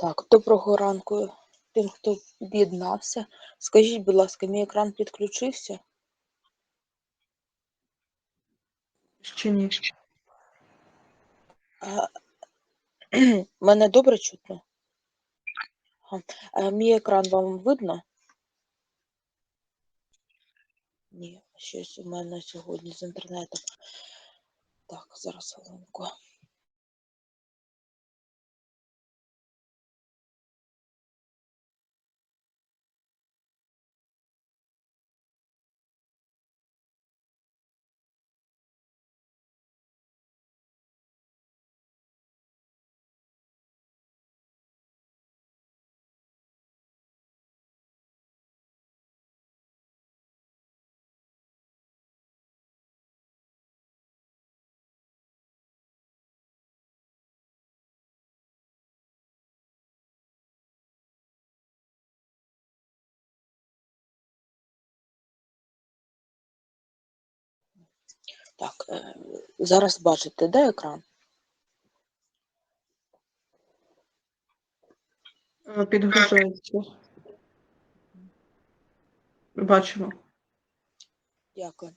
Так, доброго ранку тим, хто об'єднався. Скажіть, будь ласка, мій екран підключився? Ще ні. А, Мене добре чутно? Ага. А, Мій екран вам видно? Ні, щось у мене сьогодні з інтернетом. Так, зараз хвилинку. Так, е, зараз бачите, де екран? Підгружається. Бачимо. Дякую.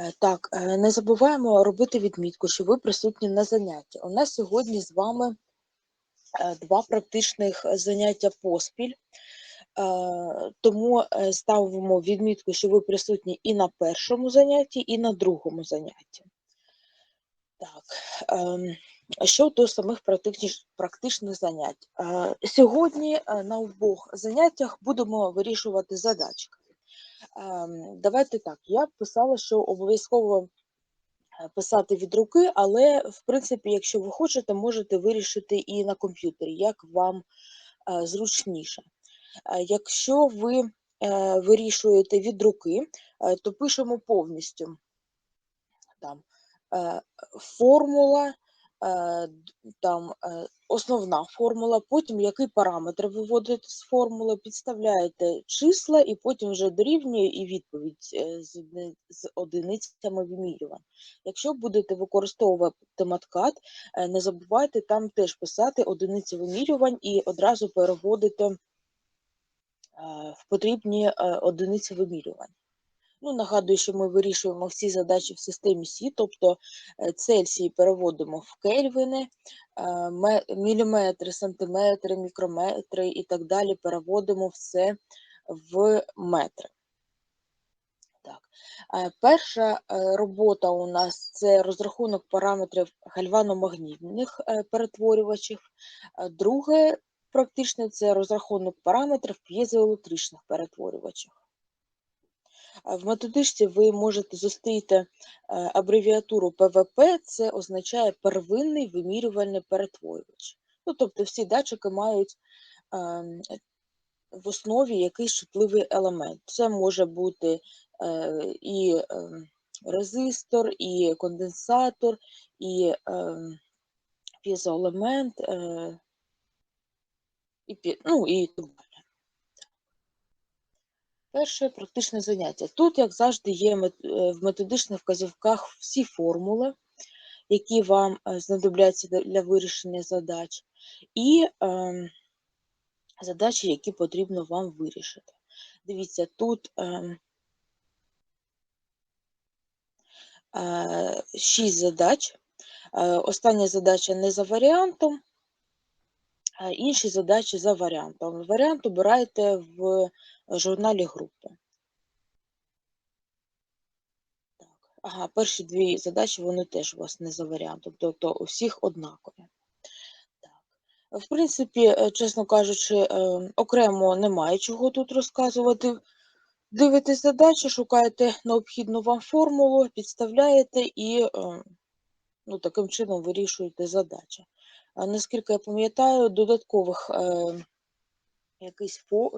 Е, Так, е, не забуваємо робити відмітку, що ви присутні на занятті. У нас сьогодні з вами два практичних заняття поспіль. Е, Тому е, ставимо відмітку, що ви присутні і на першому занятті, і на другому занятті. Так, ем, щодо самих практичних, занять. Е, Сьогодні на обох заняттях будемо вирішувати задачки. Ем, Давайте так, я писала, що обов'язково писати від руки, але, в принципі, якщо ви хочете, можете вирішити і на комп'ютері, як вам зручніше. Е, Якщо ви е, вирішуєте від руки, е, то пишемо повністю там формула, там основна формула, потім який параметр виводите з формули, підставляєте числа і потім вже дорівнює і відповідь з, одиницями вимірювань. Якщо будете використовувати маткат, не забувайте там теж писати одиниці вимірювань і одразу переводити в потрібні е, одиниці вимірювань. Ну, нагадую, що ми вирішуємо всі задачі в системі Сі, тобто е, Цельсії переводимо в кельвини, е, міліметри, сантиметри, мікрометри і так далі переводимо все в метри. Так. е, Перша е, робота у нас це розрахунок параметрів гальваномагнітних е, перетворювачів. Е, Друге практичне це розрахунок параметрів п'єзоелектричних перетворювачів. А В методичці ви можете зустріти е, абревіатуру ПВП, це означає первинний вимірювальний перетворювач. Ну, тобто всі датчики мають ем, в основі якийсь чутливий елемент. Це може бути е, і ем, резистор, і конденсатор, і ем, п'єзоелемент, е, і, ну, і так. Перше практичне заняття. Тут, як завжди, є е, в методичних вказівках всі формули, які вам е, знадобляться для- вирішення задач, і ем, задачі, які потрібно вам вирішити. Дивіться, тут ем, е, шість задач. Е, Остання задача не за варіантом, інші задачі за варіантом. Варіант обирайте в журналі групи. Так. Ага, перші дві задачі вони теж у вас не за варіантом, тобто у всіх однакові. Так. В принципі, е, чесно кажучи, е, окремо немає чого тут розказувати. Дивитесь задачі, шукаєте необхідну вам формулу, підставляєте і е, ну, таким чином вирішуєте задачі. Наскільки я пам'ятаю, додаткових е,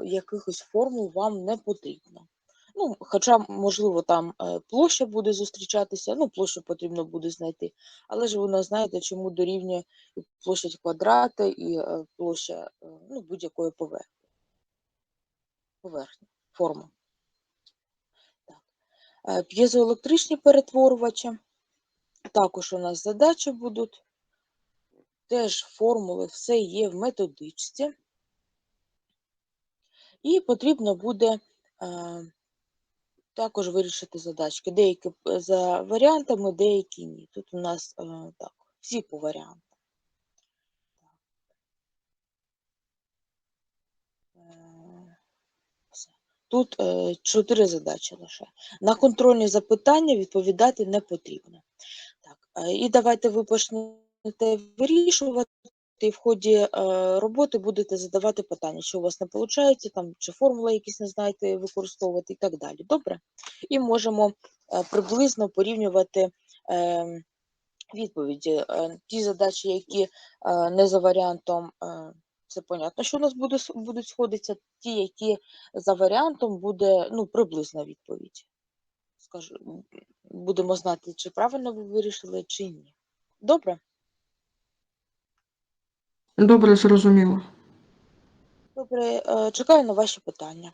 якихось формул вам не потрібно. Ну, хоча, можливо, там е, площа буде зустрічатися, ну, площу потрібно буде знайти, але ж ви не знаєте, чому дорівнює площа квадрата і е, площа ну, будь-якої поверхні. Поверхні, форми. Так. П'єзоелектричні перетворювачі. Також у нас задачі будуть. Теж формули, все є в методичці. І потрібно буде е, також вирішити задачки. Деякі за варіантами, деякі ні. Тут у нас е, так, всі по варіантам. Е. Тут е, чотири задачі лише. На контрольні запитання відповідати не потрібно. Так, е, і давайте ви почнете вирішувати. І в ході е, роботи будете задавати питання, що у вас не виходить, там, чи формули якісь не знаєте використовувати і так далі. Добре? І можемо е, приблизно порівнювати е, відповіді. Ті задачі, які не за варіантом, це понятно, що у нас буде, будуть сходитися. Ті, які за варіантом, буде ну, приблизна відповідь. Скажу, будемо знати, чи правильно ви вирішили, чи ні. Добре? Добре, зрозуміло. Добре, е, чекаю на ваші питання.